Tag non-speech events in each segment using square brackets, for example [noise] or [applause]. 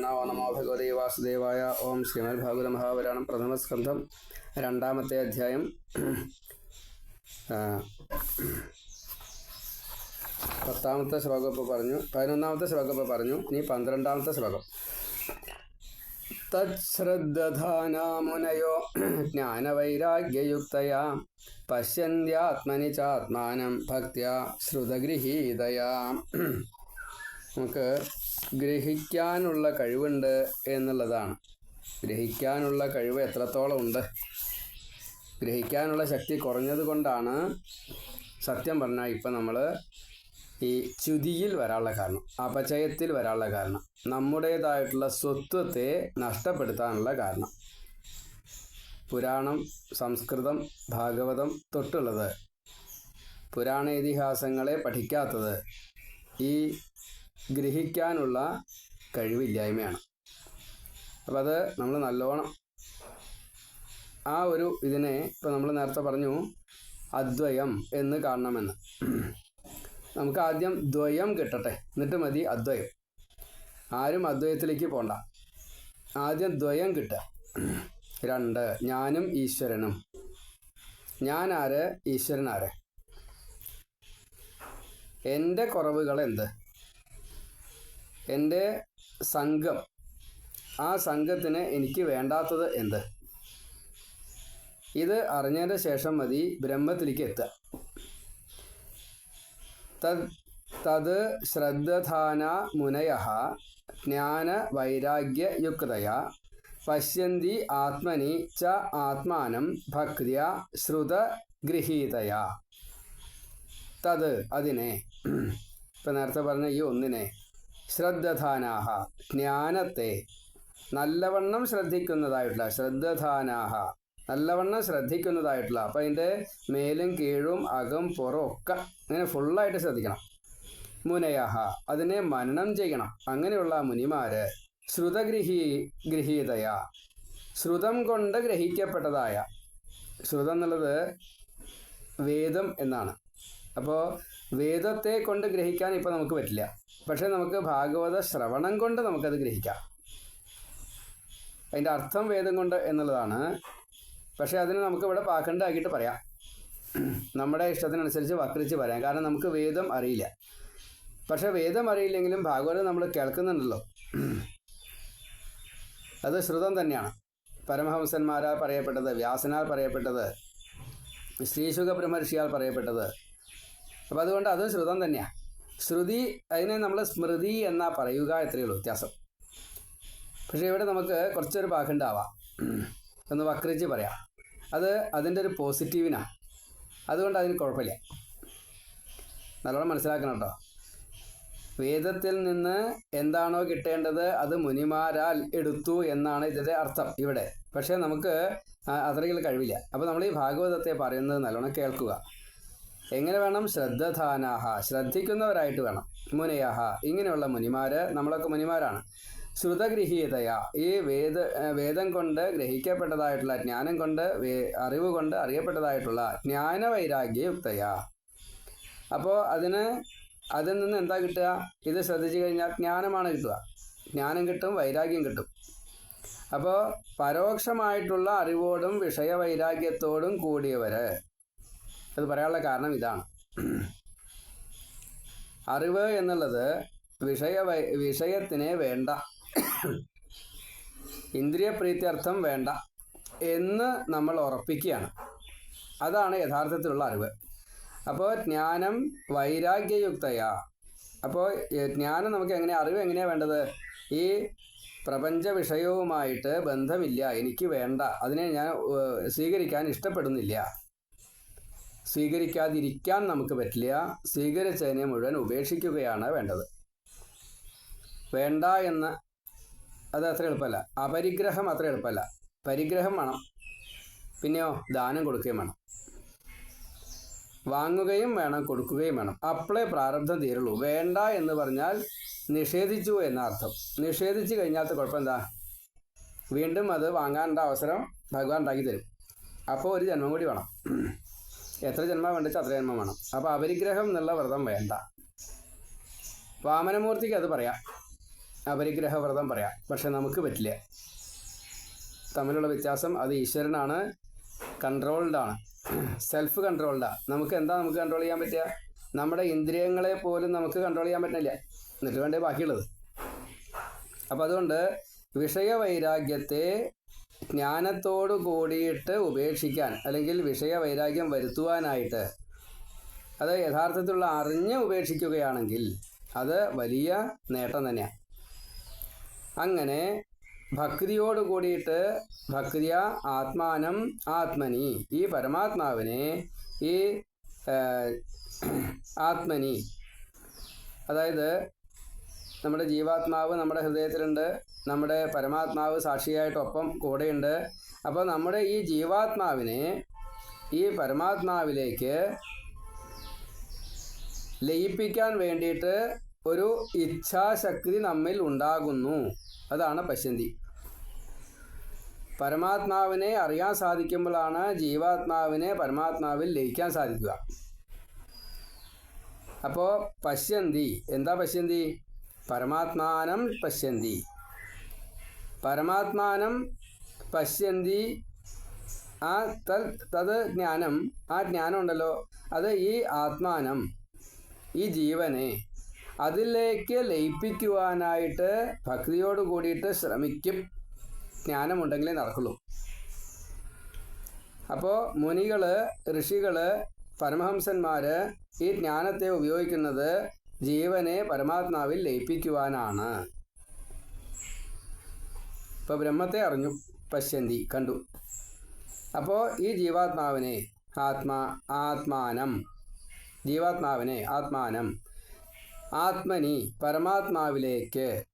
നമോ നമോ ഭഗവതി വാസുദേവായ. ഓം ശ്രീമദ് ഭാഗവത മഹാപുരാണം പ്രഥമസ്കന്ധം രണ്ടാമത്തെ അധ്യായം. പത്താമത്തെ ശ്ലോകം ഇപ്പോൾ പറഞ്ഞു. പതിനൊന്നാമത്തെ ശ്ലോകം ഇപ്പോൾ പറഞ്ഞു. ഇനി പന്ത്രണ്ടാമത്തെ ശ്ലോകം. തശ്രദ്ധാനാമുനയോ ജ്ഞാനവൈരാഗ്യയുക്തയാ പശ്യന്ത്യാത്മനി ചാത്മാനം ഭക്തിയ ശ്രുതഗൃഹീതയാ. നമുക്ക് ഗ്രഹിക്കാനുള്ള കഴിവുണ്ട് എന്നുള്ളതാണ്. ഗ്രഹിക്കാനുള്ള കഴിവ് എത്രത്തോളം ഉണ്ട്? ഗ്രഹിക്കാനുള്ള ശക്തി കുറഞ്ഞത് കൊണ്ടാണ് സത്യം പറഞ്ഞാൽ ഇപ്പം നമ്മൾ ഈ ചുതിയിൽ വരാനുള്ള കാരണം അപചയത്തിൽ വരാനുള്ള കാരണം നമ്മുടേതായിട്ടുള്ള സ്വത്വത്തെ നഷ്ടപ്പെടുത്താനുള്ള കാരണം. പുരാണം സംസ്കൃതം ഭാഗവതം തൊട്ടുള്ളത് പുരാണ ഇതിഹാസങ്ങളെ പഠിക്കാത്തത് ഈ ഗ്രഹിക്കാനുള്ള കഴിവില്ലായ്മയാണ്. അപ്പം അത് നമ്മൾ നല്ലോണം ആ ഒരു ഇതിനെ ഇപ്പം നമ്മൾ നേരത്തെ പറഞ്ഞു അദ്വയം എന്ന് കാണണമെന്ന്. നമുക്ക് ആദ്യം ദ്വയം കിട്ടട്ടെ. എന്നിട്ട് മതി അദ്വയം. ആരും അദ്വയത്തിലേക്ക് പോണ്ട. ആദ്യം ദ്വയം കിട്ടുക. രണ്ട് ഞാനും ഈശ്വരനും. ഞാൻ ആര് ഈശ്വരൻ ആര് എന്റെ കുറവുകൾ എന്ത്? എന്റെ സംഘം ആ സംഘത്തിന് എനിക്ക് വേണ്ടാത്തത് എന്ത്? ഇത് അറിഞ്ഞതിന്റെ ശേഷം മതി ബ്രഹ്മത്തിലേക്ക് എത്തുക. തത് ശ്രദ്ധധാന മുനയ ജ്ഞാന വൈരാഗ്യയുക്തയ പശ്യന്തി ആത്മനി ച ആത്മാനം ഭക്തിയ ശ്രുത ഗൃഹീതയ. തത് അതിനെ. ഇപ്പം നേരത്തെ പറഞ്ഞ ഈ ഒന്നിനെ ശ്രദ്ധധാനാഹ. ജ്ഞാനത്തെ നല്ലവണ്ണം ശ്രദ്ധിക്കുന്നതായിട്ടുള്ള ശ്രദ്ധധാനാഹ നല്ലവണ്ണം ശ്രദ്ധിക്കുന്നതായിട്ടുള്ള അപ്പം അതിന്റെ മേലും കീഴും അകം പുറം ഒക്കെ അങ്ങനെ ഫുള്ളായിട്ട് ശ്രദ്ധിക്കണം. മുനയഹ അതിനെ മനനം ചെയ്യണം. അങ്ങനെയുള്ള മുനിമാര് ശ്രുതഗ്രഹി ഗൃഹീതയ ശ്രുതം കൊണ്ട് ഗ്രഹിക്കപ്പെട്ടതായ ശ്രുതം എന്നുള്ളത് വേദം എന്നാണ്. അപ്പോൾ വേദത്തെ കൊണ്ട് ഗ്രഹിക്കാൻ ഇപ്പോൾ നമുക്ക് പറ്റില്ല. പക്ഷേ നമുക്ക് ഭാഗവത ശ്രവണം കൊണ്ട് നമുക്കത് ഗ്രഹിക്കാം. അതിന്റെ അർത്ഥം വേദം കൊണ്ട് എന്നുള്ളതാണ്. പക്ഷേ അതിന് നമുക്ക് ഇവിടെ പാക്കണ്ടാക്കിയിട്ട് പറയാം. നമ്മുടെ ഇഷ്ടത്തിനനുസരിച്ച് വക്രിച്ച് പറയാം. കാരണം നമുക്ക് വേദം അറിയില്ല. പക്ഷെ വേദം അറിയില്ലെങ്കിലും ഭാഗവതം നമ്മൾ കേൾക്കുന്നുണ്ടല്ലോ. അത് ശ്രുതം തന്നെയാണ്. പരമഹംസന്മാരാൽ പറയപ്പെട്ടത് വ്യാസനാൽ പറയപ്പെട്ടത് ശ്രീശുഖ ബ്രഹ്മർഷിയാൽ പറയപ്പെട്ടത്. അപ്പം അതുകൊണ്ട് അതും ശ്രുതം തന്നെയാണ് ശ്രുതി അതിനെ നമ്മൾ സ്മൃതി എന്നാ പറയുക എത്രയേ ഉള്ളൂ വ്യത്യാസം. പക്ഷേ ഇവിടെ നമുക്ക് കുറച്ചൊരു പാഖുണ്ടാവാം ഒന്ന് വക്രിച്ച് പറയാം. അത് അതിന്റെ ഒരു പോസിറ്റീവിനാണ് അതുകൊണ്ട് അതിന് കുഴപ്പമില്ല. നല്ലോണം മനസ്സിലാക്കണം കേട്ടോ. വേദത്തിൽ നിന്ന് എന്താണോ കിട്ടേണ്ടത് അത് മുനിമാരാൽ എടുത്തു എന്നാണ് ഇതിന്റെ അർത്ഥം ഇവിടെ. പക്ഷേ നമുക്ക് അത്രയ്ക്ക് കഴിവില്ല. അപ്പോൾ നമ്മൾ ഈ ഭാഗവതത്തെ പറയുന്നത് നല്ലോണം കേൾക്കുക. എങ്ങനെ വേണം? ശ്രദ്ധധാനാഹ. ശ്രദ്ധിക്കുന്നവരായിട്ട് വേണം. മുനയാഹ. ഇങ്ങനെയുള്ള മുനിമാര് നമ്മളൊക്കെ മുനിമാരാണ്. ശ്രുതഗൃഹീതയ ഈ വേദ വേദം കൊണ്ട് ഗ്രഹിക്കപ്പെട്ടതായിട്ടുള്ള ജ്ഞാനം കൊണ്ട് അറിവ് കൊണ്ട് അറിയപ്പെട്ടതായിട്ടുള്ള ജ്ഞാനവൈരാഗ്യയുക്തയ. അപ്പോൾ അതിന് അതിൽ നിന്ന് എന്താ കിട്ടുക? ഇത് ശ്രദ്ധിച്ചു കഴിഞ്ഞാൽ ജ്ഞാനമാണ് കിട്ടുക. ജ്ഞാനം കിട്ടും വൈരാഗ്യം കിട്ടും. അപ്പോൾ പരോക്ഷമായിട്ടുള്ള അറിവോടും വിഷയവൈരാഗ്യത്തോടും കൂടിയവര് അത് പറയാനുള്ള കാരണം ഇതാണ്. അറിവ് എന്നുള്ളത് വിഷയ വിഷയത്തിനെ വേണ്ട. ഇന്ദ്രിയ പ്രീത്യർത്ഥം വേണ്ട എന്ന് നമ്മൾ ഉറപ്പിക്കുകയാണ്. അതാണ് യഥാർത്ഥത്തിലുള്ള അറിവ്. അപ്പോൾ ജ്ഞാനം വൈരാഗ്യയുക്തയാ. അപ്പോൾ ജ്ഞാനം നമുക്ക് എങ്ങനെ അറിവ് എങ്ങനെയാണ് വേണ്ടത്? ഈ പ്രപഞ്ച വിഷയവുമായിട്ട് ബന്ധമില്ല എനിക്ക് വേണ്ട അതിനെ ഞാൻ സ്വീകരിക്കാൻ ഇഷ്ടപ്പെടുന്നില്ല. സ്വീകരിക്കാതിരിക്കാൻ നമുക്ക് പറ്റില്ല. സ്വീകരിച്ചതിനെ മുഴുവൻ ഉപേക്ഷിക്കുകയാണ് വേണ്ടത്. വേണ്ട എന്ന് അത് അത്ര എളുപ്പമല്ല. അപരിഗ്രഹം അത്ര എളുപ്പമല്ല. പരിഗ്രഹം വേണം. പിന്നെയോ ദാനം കൊടുക്കുകയും വേണം. വാങ്ങുകയും വേണം കൊടുക്കുകയും വേണം. അപ്പോളേ പ്രാരബ്ധം തീരുള്ളൂ. വേണ്ട എന്ന് പറഞ്ഞാൽ നിഷേധിച്ചു എന്ന അർത്ഥം നിഷേധിച്ചു കഴിഞ്ഞാൽ കുഴപ്പം എന്താ വീണ്ടും അത് വാങ്ങാനുള്ള അവസരം ഭഗവാൻ ഉണ്ടാക്കി തരും അപ്പോൾ ഒരു ജന്മം കൂടി വേണം. എത്ര ജന്മ വേണ്ടിച്ച അത്ര ജന്മം വേണം. അപ്പോൾ അപരിഗ്രഹം എന്നുള്ള വ്രതം വേണ്ട. വാമനമൂർത്തിക്ക് അത് പറയാം. അപരിഗ്രഹ വ്രതം പറയാം. പക്ഷെ നമുക്ക് പറ്റില്ല. തമ്മിലുള്ള വ്യത്യാസം അത് ഈശ്വരനാണ് കൺട്രോൾഡ് ആണ്. സെൽഫ് കൺട്രോൾഡാണ് നമുക്ക് എന്താ നമുക്ക് കൺട്രോൾ ചെയ്യാൻ പറ്റുക? നമ്മുടെ ഇന്ദ്രിയങ്ങളെ പോലും നമുക്ക് കൺട്രോൾ ചെയ്യാൻ പറ്റില്ല എന്നിട്ട് വേണ്ടേ ബാക്കിയുള്ളത്? അപ്പം അതുകൊണ്ട് വിഷയവൈരാഗ്യത്തെ ജ്ഞാനത്തോടു കൂടിയിട്ട് ഉപേക്ഷിക്കാൻ അല്ലെങ്കിൽ വിഷയ വിഷയവൈരാഗ്യം വരുത്തുവാനായിട്ട് അത് യഥാർത്ഥത്തിലുള്ള അറിഞ്ഞ് ഉപേക്ഷിക്കുകയാണെങ്കിൽ അത് വലിയ നേട്ടം തന്നെയാണ് അങ്ങനെ ഭക്തിയോട് കൂടിയിട്ട് ഭക്തിയ ആത്മാനം ആത്മനി ഈ പരമാത്മാവിനെ ഈ ആത്മനി അതായത് നമ്മുടെ ജീവാത്മാവ് നമ്മുടെ ഹൃദയത്തിലുണ്ട്. നമ്മുടെ പരമാത്മാവ് സാക്ഷിയായിട്ടൊപ്പം കൂടെയുണ്ട്. അപ്പോൾ നമ്മുടെ ഈ ജീവാത്മാവിനെ ഈ പരമാത്മാവിലേക്ക് ലയിപ്പിക്കാൻ വേണ്ടിയിട്ട് ഒരു ഇച്ഛാശക്തി നമ്മിൽ ഉണ്ടാകുന്നു. അതാണ് പശ്യന്തി. പരമാത്മാവിനെ അറിയാൻ സാധിക്കുമ്പോഴാണ് ജീവാത്മാവിനെ പരമാത്മാവിൽ ലയിക്കാൻ സാധിക്കുക. അപ്പോൾ പശ്യന്തി എന്താ പശ്യന്തി? പരമാത്മാനം പശ്യന്തി. പരമാത്മാനം പശ്യന്തി ആ തൽ തത് ജ്ഞാനം ആ ജ്ഞാനം ഉണ്ടല്ലോ അത് ഈ ആത്മാനം ഈ ജീവനെ അതിലേക്ക് ലയിപ്പിക്കുവാനായിട്ട് ഭക്തിയോട് കൂടിയിട്ട് ശ്രമിക്കും. ജ്ഞാനമുണ്ടെങ്കിലേ നടക്കുള്ളൂ. അപ്പോൾ മുനികൾ ഋഷികൾ പരമഹംസന്മാർ ഈ ജ്ഞാനത്തെ ഉപയോഗിക്കുന്നത് ജീവനെ പരമാത്മാവിൽ ലയിപ്പിക്കുവാനാണ്. ഇപ്പോൾ ബ്രഹ്മത്തെ അറിഞ്ഞു പശ്യന്തി കണ്ടു. അപ്പോൾ ഈ ജീവാത്മാവിനെ ആത്മാ ആത്മാനം ജീവാത്മാവിനെ ആത്മാനം ആത്മനി പരമാത്മാവിലേക്ക്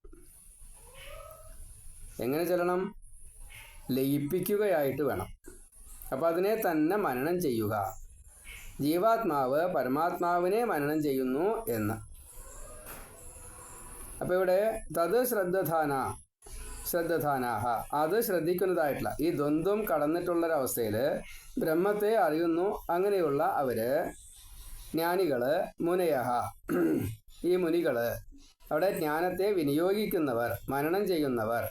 എങ്ങനെ ചെല്ലണം? ലയിപ്പിക്കുകയായിട്ട് വേണം. അപ്പോൾ അതിനെ തന്നെ മനനം ചെയ്യുക. ജീവാത്മാവ് പരമാത്മാവിനെ മനനം ചെയ്യുന്നു എന്ന്. അപ്പോൾ ഇവിടെ തത് ശ്രദ്ധധാന ശ്രദ്ധധാനാഹ. അത് ശ്രദ്ധിക്കുന്നതായിട്ടുള്ള ഈ ദ്വന്ദ്വം കടന്നിട്ടുള്ളൊരവസ്ഥയിൽ ബ്രഹ്മത്തെ അറിയുന്നു. അങ്ങനെയുള്ള അവർ ജ്ഞാനികൾ മുനയഹ ഈ മുനികൾ അവിടെ ജ്ഞാനത്തെ വിനിയോഗിക്കുന്നവർ മനനം ചെയ്യുന്നവർ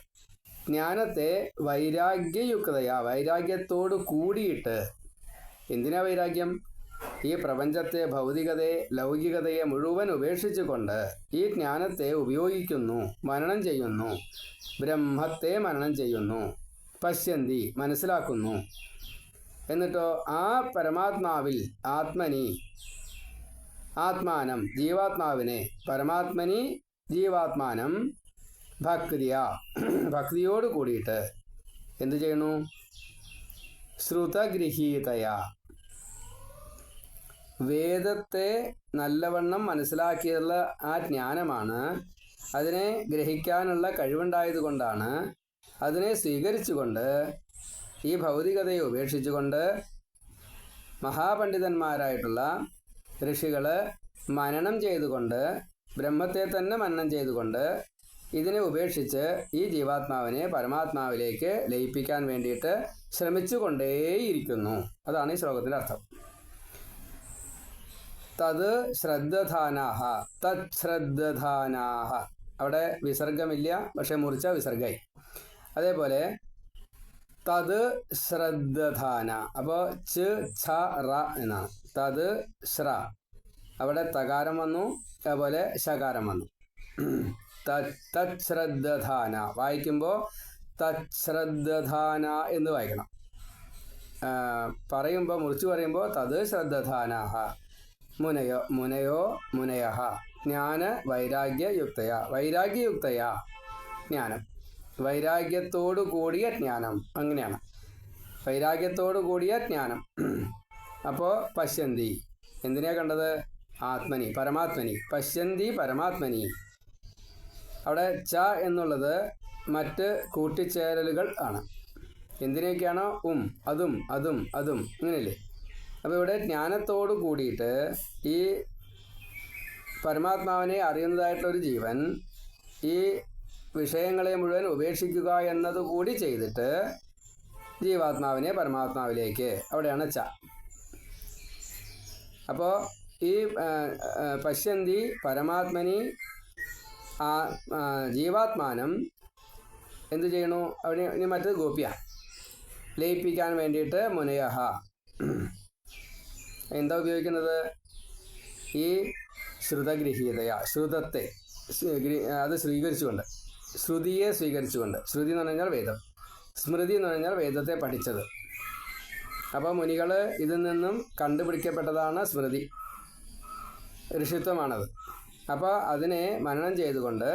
ജ്ഞാനത്തെ വൈരാഗ്യയുക്തയാ വൈരാഗ്യത്തോട് കൂടിയിട്ട് എന്തിനാ വൈരാഗ്യം? ഈ പ്രപഞ്ചത്തെ ഭൗതികതയെ ലൗകികതയെ മുഴുവൻ ഉപേക്ഷിച്ചുകൊണ്ട് ഈ ജ്ഞാനത്തെ ഉപയോഗിക്കുന്നു മനനം ചെയ്യുന്നു ബ്രഹ്മത്തെ മനനം ചെയ്യുന്നു പശ്യന്തി മനസ്സിലാക്കുന്നു. എന്നിട്ടോ ആ പരമാത്മാവിൽ ആത്മനി ആത്മാനം ജീവാത്മാവിനെ പരമാത്മനി ജീവാത്മാനം ഭക്തിയ ഭക്തിയോട് കൂടിയിട്ട് എന്തു ചെയ്യണു ശ്രുതഗൃഹീതയ. വേദത്തെ നല്ലവണ്ണം മനസ്സിലാക്കിയുള്ള ആ ജ്ഞാനമാണ് അതിനെ ഗ്രഹിക്കാനുള്ള കഴിവുണ്ടായത് കൊണ്ടാണ് അതിനെ സ്വീകരിച്ചുകൊണ്ട് ഈ ഭൗതികതയെ ഉപേക്ഷിച്ചുകൊണ്ട് മഹാപണ്ഡിതന്മാരായിട്ടുള്ള ഋഷികൾ മനനം ചെയ്തുകൊണ്ട് ബ്രഹ്മത്തെ തന്നെ മനനം ചെയ്തുകൊണ്ട് ഇതിനെ ഉപേക്ഷിച്ച് ഈ ജീവാത്മാവിനെ പരമാത്മാവിലേക്ക് ലയിപ്പിക്കാൻ വേണ്ടിയിട്ട് ശ്രമിച്ചുകൊണ്ടേയിരിക്കുന്നു. അതാണ് ഈ ശ്ലോകത്തിന്റെ അർത്ഥം. തത് ശ്രദ്ധധാനാഹ. തത് ശ്രദ്ധധാനാഹ. അവിടെ വിസർഗമില്ല പക്ഷെ മുറിച്ച വിസർഗായി. അതേപോലെ തത് ശ്രദ്ധധാന. അപ്പോൾ ച് ഛ റ എന്നാണ്. തത് ശ്ര. അവിടെ തകാരം വന്നു അതേപോലെ ശകാരം വന്നു. തത് ശ്രദ്ധാന വായിക്കുമ്പോൾ തത് ശ്രദ്ധധാന എന്ന് വായിക്കണം. പറയുമ്പോൾ മുറിച്ച് പറയുമ്പോൾ തത് ശ്രദ്ധധാനാഹ. മുനയോ മുനയോ മുനയഹ. ജ്ഞാന വൈരാഗ്യയുക്തയ വൈരാഗ്യയുക്തയ ജ്ഞാനം. വൈരാഗ്യത്തോടു കൂടിയ ജ്ഞാനം. അങ്ങനെയാണ്. വൈരാഗ്യത്തോടു കൂടിയ ജ്ഞാനം. [clears throat] അപ്പോൾ പശ്യന്തി. എന്തിനാ കണ്ടത്? ആത്മനി പരമാത്മനി. പശ്യന്തി പരമാത്മനി. അവിടെ ച എന്നുള്ളത് മറ്റ് കൂട്ടിച്ചേരലുകൾ ആണ്. എന്തിനൊക്കെയാണോ ഉം അതും അതും അതും. അങ്ങനെയല്ലേ അപ്പോൾ ഇവിടെ ജ്ഞാനത്തോടു കൂടിയിട്ട് ഈ പരമാത്മാവിനെ അറിയുന്നതായിട്ടൊരു ജീവൻ ഈ വിഷയങ്ങളെ മുഴുവൻ ഉപേക്ഷിക്കുക എന്നതുകൂടി ചെയ്തിട്ട് ജീവാത്മാവിനെ പരമാത്മാവിലേക്ക് അവിടെയാണ് ച. അപ്പോൾ ഈ പശ്യന്തി പരമാത്മനി ആ, ജീവാത്മാനം എന്ത് ചെയ്യണു അവിടെ ഇനി മറ്റത് ഗോപ്യ. ലയിപ്പിക്കാൻ വേണ്ടിയിട്ട് മുനയഹ. എന്താ ഉപയോഗിക്കുന്നത്? ഈ ശ്രുതഗ്രഹീതയാ ശ്രുതത്തെ അത് സ്വീകരിച്ചുകൊണ്ട് ശ്രുതിയെ സ്വീകരിച്ചുകൊണ്ട് ശ്രുതി എന്ന് പറഞ്ഞാൽ വേദം സ്മൃതി എന്ന് പറഞ്ഞാൽ വേദത്തെ പഠിച്ചത്. അപ്പോൾ മുനികൾ ഇതിൽ നിന്നും കണ്ടുപിടിക്കപ്പെട്ടതാണ് സ്മൃതി ഋഷിത്വമാണത്. അപ്പോൾ അതിനെ മനനം ചെയ്തുകൊണ്ട്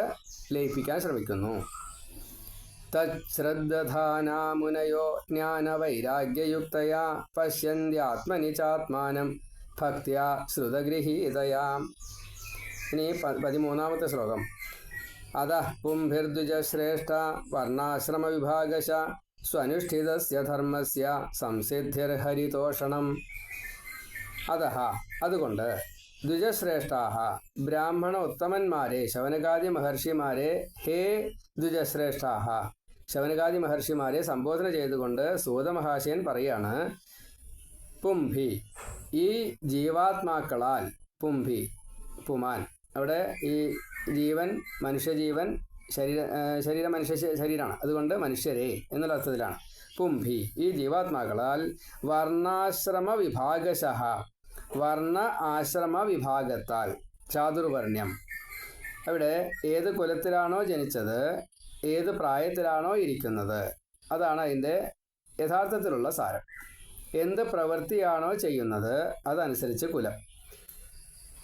ലയിപ്പിക്കാൻ ശ്രമിക്കുന്നു. തശ്രദ്ധാനാമുനയോ ജ്ഞാനവൈരാഗ്യയുക്തയാ പശ്യന്ത്യാത്മനി ചാത്മാനം ഭക്തിയ ശ്രുതഗൃഹീതയാം ഇനി പതിമൂന്നാമത്തെ ശ്ലോകം. അത പുംഭിർദ്വിജശ്രേഷ്ഠ വർണാശ്രമവിഭാഗശ സ്വനുഷ്ഠിതസ്യ ധർമ്മസ്യ സംസിദ്ധിർഹരിതോഷണം അതഹ അതുകൊണ്ട് ദ്വിജശ്രേഷ്ഠാഹ ബ്രാഹ്മണ ഉത്തമന്മാരെ ശവനകാദി മഹർഷിമാരെ ഹേ ദ്വിജശ്രേഷ്ഠാഹ ശവനകാദി മഹർഷിമാരെ സംബോധന ചെയ്തുകൊണ്ട് സൂതമഹാശയൻ പറയാണ് പുംഭി ഈ ജീവാത്മാക്കളാൽ പുംഭി പുമാൻ. അവിടെ ഈ ജീവൻ മനുഷ്യജീവൻ ശരീര ശരീര മനുഷ്യ ശരീരമാണ് അതുകൊണ്ട് മനുഷ്യരെ എന്നുള്ള അർത്ഥത്തിലാണ്. പുംഭി ഈ ജീവാത്മാക്കളാൽ വർണാശ്രമ വിഭാഗശ വർണ ആശ്രമ വിഭാഗത്താൽ ചാതുർവർണ്യം അവിടെ ഏത് കുലത്തിലാണോ ജനിച്ചത് ഏത് പ്രായത്തിലാണോ ഇരിക്കുന്നത്. അതാണ് അതിന്റെ യഥാർത്ഥത്തിലുള്ള സാരം. എന്ത് പ്രവൃത്തിയാണോ ചെയ്യുന്നത് അതനുസരിച്ച് കുലം.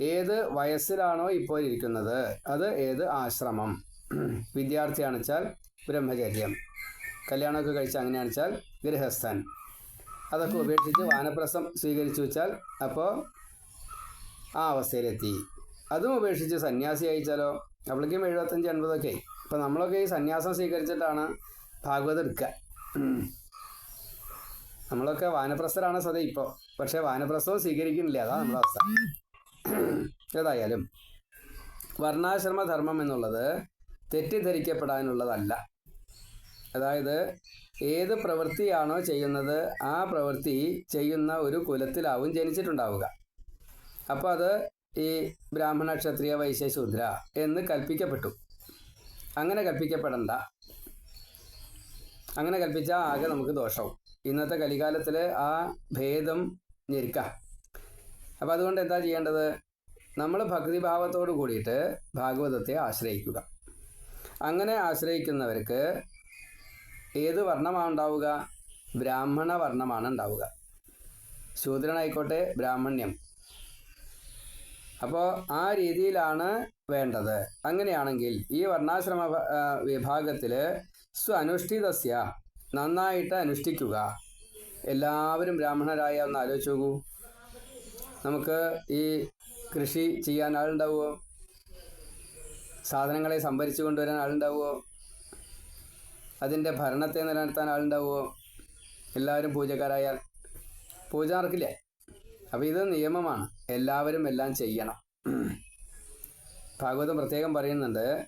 ഏത് വയസ്സിലാണോ ഇപ്പോൾ ഇരിക്കുന്നത് അത് ഏത് ആശ്രമം. വിദ്യാർത്ഥിയാണെച്ചാൽ ബ്രഹ്മചര്യം. കല്യാണമൊക്കെ കഴിച്ച് അങ്ങനെയാണെച്ചാൽ ഗൃഹസ്ഥൻ. അതൊക്കെ ഉപേക്ഷിച്ച് വാനപ്രസം സ്വീകരിച്ചു വെച്ചാൽ അപ്പോൾ ആ അവസ്ഥയിലെത്തി. അതും ഉപേക്ഷിച്ച് സന്യാസി അയച്ചാലോ അവളിക്കും എഴുപത്തഞ്ച് എൺപതൊക്കെ ഇപ്പം നമ്മളൊക്കെ ഈ സന്യാസം സ്വീകരിച്ചിട്ടാണ് ഭാഗവതം എടുക്കുക നമ്മളൊക്കെ വാനപ്രസ്ഥരാണ് സതേ ഇപ്പോൾ പക്ഷേ വാനപ്രസ്ഥവും സ്വീകരിക്കുന്നില്ല. അതാ നമ്മുടെ അവസ്ഥ. ഏതായാലും വർണാശ്രമ ധർമ്മം എന്നുള്ളത് തെറ്റിദ്ധരിക്കപ്പെടാനുള്ളതല്ല. അതായത് ഏത് പ്രവൃത്തിയാണോ ചെയ്യുന്നത് ആ പ്രവൃത്തി ചെയ്യുന്ന ഒരു കുലത്തിലാവും ജനിച്ചിട്ടുണ്ടാവുക. അപ്പോൾ അത് ഈ ബ്രാഹ്മണ ക്ഷത്രിയ വൈശ്യ എന്ന് കൽപ്പിക്കപ്പെട്ടു. അങ്ങനെ കൽപ്പിക്കപ്പെടണ്ട. അങ്ങനെ കൽപ്പിച്ചാൽ ആകെ നമുക്ക് ദോഷവും. ഇന്നത്തെ കലികാലത്തിൽ ആ ഭേദം ഞെരുക്കാം. അപ്പം അതുകൊണ്ട് എന്താ ചെയ്യേണ്ടത്? നമ്മൾ ഭക്തിഭാവത്തോട് കൂടിയിട്ട് ഭാഗവതത്തെ ആശ്രയിക്കുക. അങ്ങനെ ആശ്രയിക്കുന്നവർക്ക് ഏത് വർണമാണ് ഉണ്ടാവുക? ബ്രാഹ്മണ വർണമാണ് ഉണ്ടാവുക. ശൂദ്രനായിക്കോട്ടെ ബ്രാഹ്മണ്യം. അപ്പോൾ ആ രീതിയിലാണ് വേണ്ടത്. അങ്ങനെയാണെങ്കിൽ ഈ വർണാശ്രമ വിഭാഗത്തിൽ സ്വ അനുഷ്ഠിതസ്യ നന്നായിട്ട് അനുഷ്ഠിക്കുക. എല്ലാവരും ബ്രാഹ്മണരായ ഒന്ന് ആലോചിച്ച് നോക്കൂ. നമുക്ക് ഈ കൃഷി ചെയ്യാൻ ആളുണ്ടാവുമോ സാധനങ്ങളെ സംഭരിച്ചു കൊണ്ടുവരാൻ ആളുണ്ടാവുമോ അതിന്റെ ഭരണത്തെ നിലനിർത്താൻ ആളുണ്ടാവുമോ എല്ലാവരും പൂജക്കാരായാൽ പൂജ നടക്കില്ലേ അപ്പോൾ ഇത് നിയമമാണ്. എല്ലാവരും എല്ലാം ചെയ്യണം. ഭാഗവതം പ്രത്യേകം പറയുന്നുണ്ട്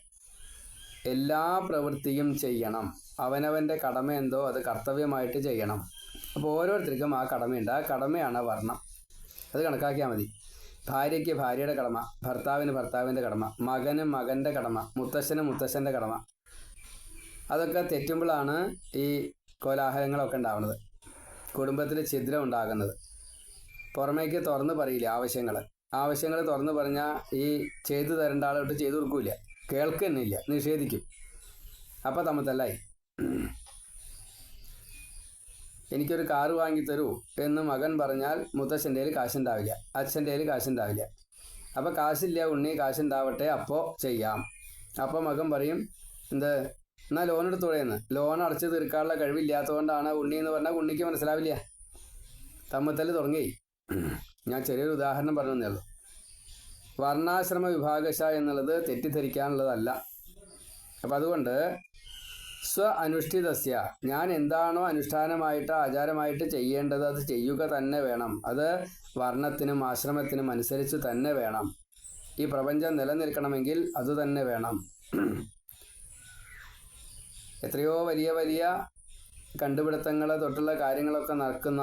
എല്ലാ പ്രവൃത്തിയും ചെയ്യണം. അവനവന്റെ കടമ എന്തോ അത് കർത്തവ്യമായിട്ട് ചെയ്യണം. അപ്പോൾ ഓരോരുത്തർക്കും ആ കടമയുണ്ട്. ആ കടമയാണ് വർണം. അത് കണക്കാക്കിയാൽ മതി. ഭാര്യയ്ക്ക് ഭാര്യയുടെ കടമ ഭർത്താവിന് ഭർത്താവിന്റെ കടമ മകന് മകന്റെ കടമ മുത്തശ്ശന് മുത്തശ്ശന്റെ കടമ. അതൊക്കെ തെറ്റുമ്പോഴാണ് ഈ കോലാഹലങ്ങളൊക്കെ ഉണ്ടാവുന്നത്. കുടുംബത്തിൽ ഛിദ്രം ഉണ്ടാകുന്നത്. പുറമേക്ക് തുറന്ന് പറയില്ല ആവശ്യങ്ങൾ ആവശ്യങ്ങൾ തുറന്ന് പറഞ്ഞാൽ ഈ ചെയ്തു തരേണ്ട ആളോട്ട് ചെയ്തു കൊടുക്കൂല കേൾക്കുന്നില്ല. നിഷേധിക്കും. അപ്പം തമ്മത്തല്ലായി. എനിക്കൊരു കാറ് വാങ്ങിത്തരൂ തരൂ എന്ന് മകൻ പറഞ്ഞാൽ മുത്തശ്ശന്റെ കയ്യിൽ കാശുണ്ടാവില്ല. അച്ഛന്റെ കയ്യിൽ കാശുണ്ടാവില്ല. അപ്പോൾ കാശില്ല ഉണ്ണി കാശുണ്ടാവട്ടെ അപ്പോൾ ചെയ്യാം. അപ്പോൾ മകൻ പറയും എന്ത്? എന്നാൽ ലോൺ എടുത്തോളേന്ന്. ലോൺ അടച്ചു തീർക്കാനുള്ള കഴിവില്ലാത്തതുകൊണ്ടാണ് ഉണ്ണി എന്ന് പറഞ്ഞാൽ ഉണ്ണിക്ക് മനസ്സിലാവില്ല. തമ്മത്തൽ തുടങ്ങി. ഞാൻ ചെറിയൊരു ഉദാഹരണം പറഞ്ഞു ഉള്ളൂ വർണാശ്രമ വിഭാഗശ എന്നുള്ളത് തെറ്റിദ്ധരിക്കാനുള്ളതല്ല. അപ്പം അതുകൊണ്ട് സ്വ അനുഷ്ഠിതസ്യ ഞാൻ എന്താണോ അനുഷ്ഠാനമായിട്ട് ആചാരമായിട്ട് ചെയ്യേണ്ടത് അത് ചെയ്യുക തന്നെ വേണം. അത് വർണത്തിനും ആശ്രമത്തിനും അനുസരിച്ച് തന്നെ വേണം. ഈ പ്രപഞ്ചം നിലനിൽക്കണമെങ്കിൽ അത് തന്നെ വേണം. എത്രയോ വലിയ വലിയ കണ്ടുപിടുത്തങ്ങൾ തൊട്ടുള്ള കാര്യങ്ങളൊക്കെ നടക്കുന്ന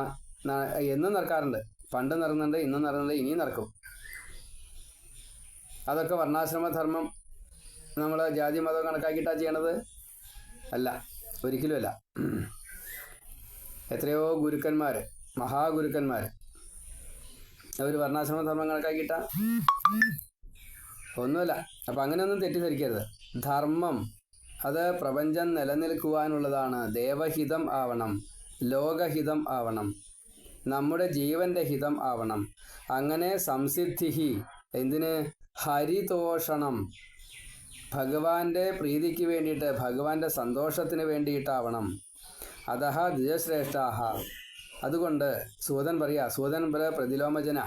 എന്നും നടക്കാറുണ്ട്. പണ്ട് നടന്നുണ്ട് ഇന്നും നടന്നുണ്ട് ഇനിയും നടക്കും. അതൊക്കെ വർണാശ്രമധർമ്മം നമ്മൾ ജാതി മതം കണക്കാക്കിയിട്ടാണ് ചെയ്യണത്? അല്ല ഒരിക്കലുമല്ല. എത്രയോ ഗുരുക്കന്മാർ മഹാഗുരുക്കന്മാർ അവർ വർണാശ്രമ കണക്കാക്കിയിട്ടാ കണക്കാക്കിയിട്ട? ഒന്നുമല്ല. അപ്പം അങ്ങനെയൊന്നും തെറ്റിദ്ധരിക്കരുത്. ധർമ്മം അത് പ്രപഞ്ചം നിലനിൽക്കുവാനുള്ളതാണ്. ദേവഹിതം ആവണം ലോകഹിതം ആവണം. നമ്മുടെ ജീവന്റെ ഹിതം ആവണം. അങ്ങനെ സംസിദ്ധിഹി. എന്തിന്? ഹരിതോഷണം. ഭഗവാന്റെ പ്രീതിക്ക് വേണ്ടിയിട്ട് ഭഗവാന്റെ സന്തോഷത്തിന് വേണ്ടിയിട്ടാവണം. അതഹ ദ്വിജശ്രേഷ്ഠാഹ. അതുകൊണ്ട് സൂതൻ പറയാ സൂതൻ പറ പ്രതിലോമജന.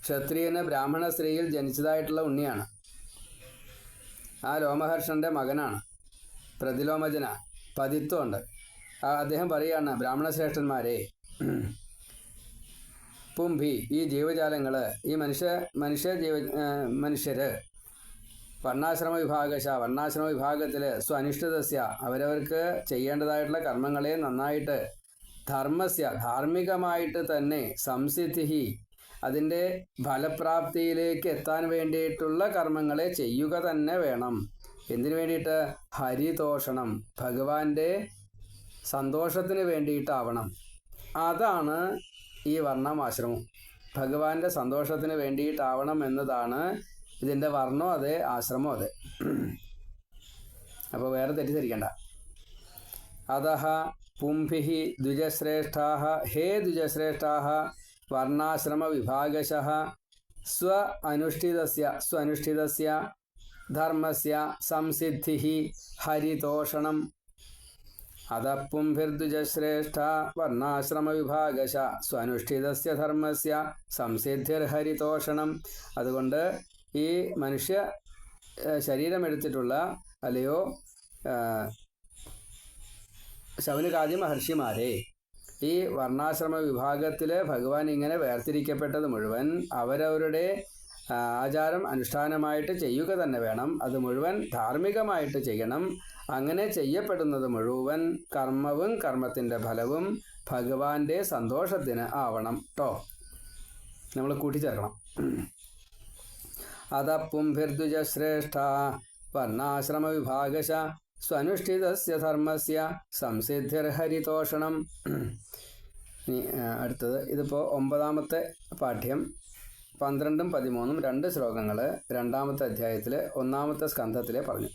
ക്ഷത്രിയന് ബ്രാഹ്മണ സ്ത്രീയിൽ ജനിച്ചതായിട്ടുള്ള ഉണ്ണിയാണ്. ആ ലോമഹർഷന്റെ മകനാണ്. പ്രതിലോമജന. പതിത്വമുണ്ട്. അദ്ദേഹം പറയുകയാണ് ബ്രാഹ്മണ ശ്രേഷ്ഠന്മാരെ പുംഭി ഈ ജീവജാലങ്ങൾ ഈ മനുഷ്യ മനുഷ്യ ജീവ മനുഷ്യര് വർണാശ്രമ വിഭാഗശ വർണാശ്രമ വിഭാഗത്തിൽ സ്വനിഷ്ഠിതസ്യ അവരവർക്ക് ചെയ്യേണ്ടതായിട്ടുള്ള കർമ്മങ്ങളെ നന്നായിട്ട് ധർമ്മസ്യ ധാർമ്മികമായിട്ട് തന്നെ സംസിദ്ധി അതിന്റെ ഫലപ്രാപ്തിയിലേക്ക് എത്താൻ വേണ്ടിയിട്ടുള്ള കർമ്മങ്ങളെ ചെയ്യുക തന്നെ വേണം. എന്തിനു വേണ്ടിയിട്ട്? ഹരിതോഷണം ഭഗവാന്റെ സന്തോഷത്തിന് വേണ്ടിയിട്ടാവണം. അതാണ് ഈ വർണമാശ്രമം. ഭഗവാന്റെ സന്തോഷത്തിന് വേണ്ടിയിട്ടാവണം എന്നതാണ് ഇതിന്റെ വർണോ അതെ ആശ്രമോ അതെ. അപ്പോൾ വേറെ തെറ്റിദ്ധരിക്കണ്ട. അതഹ പുംഭി ദ്വിജശ്രേഷ്ഠാ ഹേ ദ്വിജശ്രേഷ്ഠാ വർണാശ്രമ വിഭാഗശ സ്വ അനുഷ്ഠിതസ്യ സ്വനുഷ്ഠിതസ്യ ധർമ്മസ്യ സംസിദ്ധി ഹരിതോഷണം അതപ്പുംഭിർദ്വിജശ്രേഷ്ഠ വർണാശ്രമവിഭാഗശ സ്വനുഷ്ഠിതസ്യ ധർമ്മസ്യ സംസിദ്ധിർഹരിതോഷണം അതുകൊണ്ട് ഈ മനുഷ്യ ശരീരമെടുത്തിട്ടുള്ള അല്ലയോ ശൗനകാദ്യ ശൗനകാദി മഹർഷിമാരെ ഈ വർണാശ്രമ വിഭാഗത്തിൽ ഭഗവാൻ ഇങ്ങനെ വേർതിരിക്കപ്പെട്ടത് മുഴുവൻ അവരവരുടെ ആചാരം അനുഷ്ഠാനമായിട്ട് ചെയ്യുക തന്നെ വേണം. അത് മുഴുവൻ ധാർമ്മികമായിട്ട് ചെയ്യണം. അങ്ങനെ ചെയ്യപ്പെടുന്നത് മുഴുവൻ കർമ്മവും കർമ്മത്തിന്റെ ഫലവും ഭഗവാന്റെ സന്തോഷത്തിന് ആവണം കേട്ടോ നമ്മൾ കൂട്ടിച്ചേർക്കണം. അതപ്പുംഭിർദ്വിജശ്രേഷ്ഠ വർണാശ്രമ വിഭാഗശ സ്വനുഷ്ഠിതസ്യ ധർമ്മസ്യ സംസിദ്ധിർഹരിതോഷണം. ഇനി അടുത്തത്. ഇതിപ്പോൾ ഒമ്പതാമത്തെ പാഠ്യം. പന്ത്രണ്ടും പതിമൂന്നും രണ്ട് ശ്ലോകങ്ങൾ രണ്ടാമത്തെ അധ്യായത്തിലെ ഒന്നാമത്തെ സ്കന്ധത്തിലെ പറഞ്ഞു.